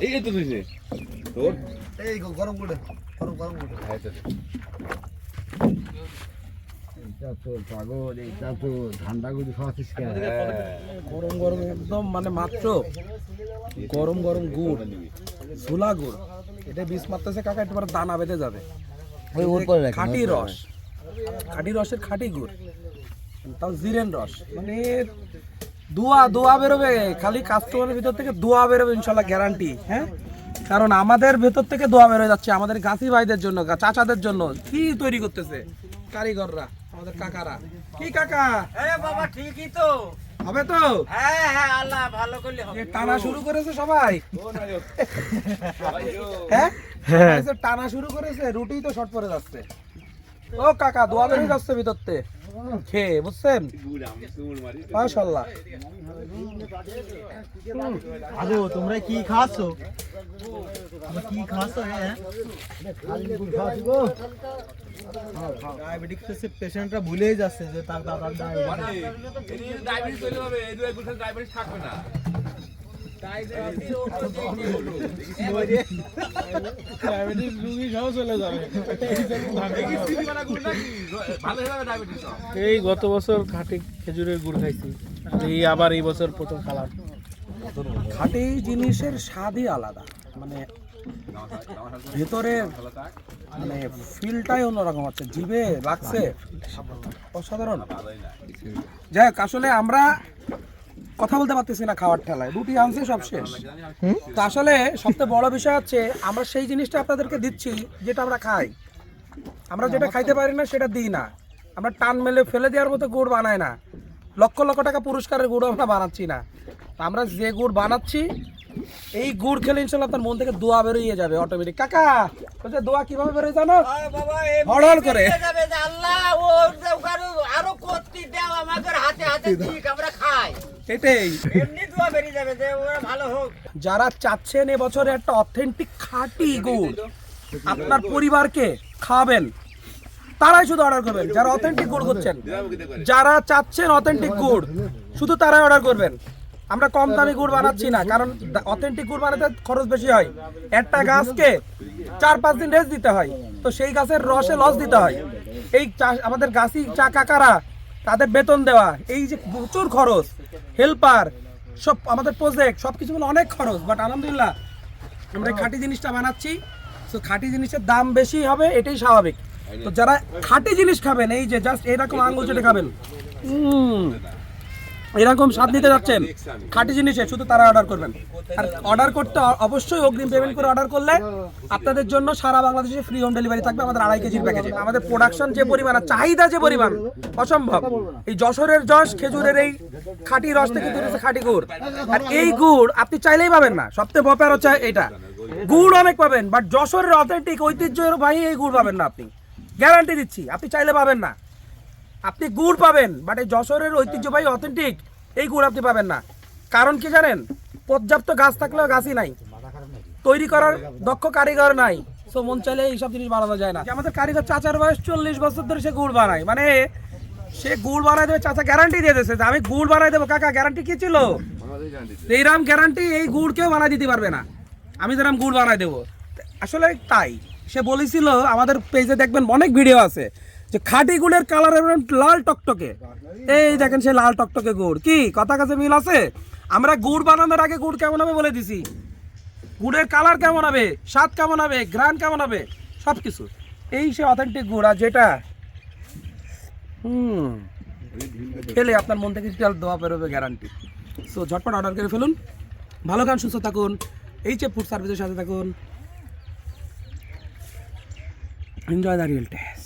এই তো তোর? এই গ- গরম করে গরম গরম করে হ্যাঁ, তো গরম গরম একদম মানে মাত্র গরম গরম গুড় ঝোলা গুড়। এটা বিষ মারতেছে কাকা একটু দানা বেঁধে যাবে। ওই ওর পরে রাখেন, খাঁটি রস। খাঁটি রসের খাঁটি গুড়। তাও জিরেন রস। মানে দোয়া দোয়া বেরোবে খালি কাস্টমারের ভিতর থেকে দোয়া বেরোবে ইনশাল্লাহ গ্যারান্টি হ্যাঁ? কারণ আমাদের ভেতর থেকে দোয়া বেরোয় যাচ্ছে আমাদের গাছি ভাইদের জন্য চাচাদের জন্য কি তৈরি করতেছে কারিগররা আমাদের কাকারা? কি কাকা? আরে বাবা ঠিকই তো। হবে তো? হ্যাঁ হ্যাঁ আল্লাহ ভালো করলে হবে। টানা শুরু করেছে সবাই? হ্যাঁ? টানা শুরু করেছে রুটি তো শর্ট পরে যাচ্ছে। ও কাকা দোয়া বেরিয়ে যাচ্ছে ভিতরতে খেয়ে বুঝছেন। মাশাল্লাহ আগো তোমরা কি খাচ্ছো? তোমরা কি খাচ্ছো? হ্যাঁ ডায়াবেটিস পেশেন্টরা ভুলেই যাচ্ছে যে তার দাদার মানে, বছর diabetes থাকবে না। চলে যাবে। এই গত বছর খাঁটি খেজুরের গুড় খাইছি। এই আবার এই বছর প্রথম খালাম খাঁটি জিনিসের স্বাদই আলাদা। মানে ভেতরে মানে ফিলটাই অন্যরকম আছে। জিভে লাগছে, অসাধারণ। যাই হোক, আসলে আমরা কথা বলতে পারতেছি না খাওয়ার ঠেলায়। রুটি আনছে সব শেষ। তো আসলে সবচেয়ে বড় বিষয় হচ্ছে আমরা সেই জিনিসটা আপনাদেরকে দিচ্ছি যেটা আমরা খাই। আমরা যেটা খাইতে পারি না সেটা দিই না। আমরা টান মেলে ফেলে দেওয়ার মতো গুড় বানাই না। লক্ষ লক্ষ টাকা পুরস্কারের গুড় আমরা বানাচ্ছি না। তা আমরা যে গুড় বানাচ্ছি এই গুড় খেলে ইনশাল্লাহ আপনার মন থেকে দোয়া বেরিয়ে যাবে অটোমেটিক কাকা বলছে দোয়া কীভাবে বেরোয় জানো? বাবা হড়হড় করে। আল্লাহ আরও আরও করতে দাও আমাদের হাতে হাতে ঠিক আমরা খাই। এটাই। এমনি দোয়া বেরিয়ে যাবে যে ওরা ভালো হোক। যারা চাচ্ছেন এবছরে একটা অথেন্টিক খাঁটি গুড় আপনার পরিবারকে খাওয়াবেন তারাই শুধু অর্ডার করবেন যারা অথেন্টিক গুড় করছেন যারা চাচ্ছেন অথেন্টিক গুড় শুধু তারাই অর্ডার করবেন। আমরা কম দামি গুড় বানাচ্ছি না কারণ অথেন্টিক গুড় বানাতে খরচ বেশি হয়। একটা গাছকে চার পাঁচ দিন রেস্ট দিতে হয় তো সেই গাছের রসে লস দিতে হয়। এই আমাদের গাছি চা কাকারা তাদের বেতন দেওয়া, এই যে প্রচুর খরচ হেল্পার সব আমাদের প্রজেক্ট সব কিছু অনেক খরচ বাট আলহামদুলিল্লাহ, আমরা খাঁটি জিনিসটা বানাচ্ছি, তো খাঁটি জিনিসের দাম বেশি হবে, এটাই স্বাভাবিক। তো যারা খাঁটি জিনিস খাবেন, এই যে জাস্ট এরকম আঙ্গুল চেটে খাবেন এরকম স্বাদ নিতে যাচ্ছেন, খাঁটি জিনিসে শুধু তারা অর্ডার করবেন। আর অর্ডার করতে অবশ্যই অগ্রিম পেমেন্ট করে অর্ডার করলে আপনাদের জন্য সারা বাংলাদেশে ফ্রি হোম ডেলিভারি থাকবে আমাদের আড়াই কেজির প্যাকেজে আমাদের প্রোডাকশন যে পরিমাণ আর চাহিদা যে পরিমাণ, অসম্ভব। এই যশোরের যশ, খেজুরের এই খাঁটি রস থেকে তৈরি খাঁটি গুড়। আর এই গুড় আপনি চাইলেই পাবেন না। সবচেয়ে বপার হচ্ছে এটা। গুড় অনেক পাবেন বাট যশোরের অথেন্টিক ঐতিহ্যের ভাই এই গুড় পাবেন না আপনি। গ্যারান্টি দিচ্ছি, আপনি চাইলে পাবেন না। আপনি গুড় পাবেন বাট এই যশোরের ঐতিহ্যবাহী অথেন্টিক এই গুড় আপনি পাবেন না। কারণ কি জানেন? পর্যাপ্ত গাছ থাকলেও গাছই নাই। তৈরি করার দক্ষ কারিগর নাই। সো মন চাইলে এইসব জিনিস বানানো যায় না। যে আমাদের কারিগর চাচার বয়স চল্লিশ বছর ধরে সে গুড় বানায়। মানে সে গুড় বানায় দেবে চাচা গ্যারান্টি দিয়ে দিয়েছে যে আমি গুড় বানাই দেবো। কাকা গ্যারান্টি কি ছিল? এইরাম গ্যারান্টি এই গুড় কেউ বানাই দিতে পারবে না। আমি যেরাম গুড় বানাই দেবো। আসলে তাই। সে বলেছিল আমাদের পেজে দেখবেন অনেক ভিডিও আছে। যে খাঁটি গুড়ের কালার লাল টকটকে। এই দেখেন সে লাল টকটকে গুড়। কি? কথা কাছে মিল আছে? আমরা গুড় বানানোর আগে গুড় কেমন হবে বলে দিছি। গুড়ের কালার কেমন হবে? স্বাদ কেমন হবে? গ্রান কেমন হবে? সব কিছু এই সে অথেন্টিক গুড়, আর যেটা, হুম, খেলে আপনার মন থেকে তেল দেওয়া বেরোবে গ্যারান্টি সো ঝটপট অর্ডার করে ফেলুন। ভালো খান, সুস্থ থাকুন। এই যে ফুড সার্ভিসের সাথে থাকুন। Enjoy the real test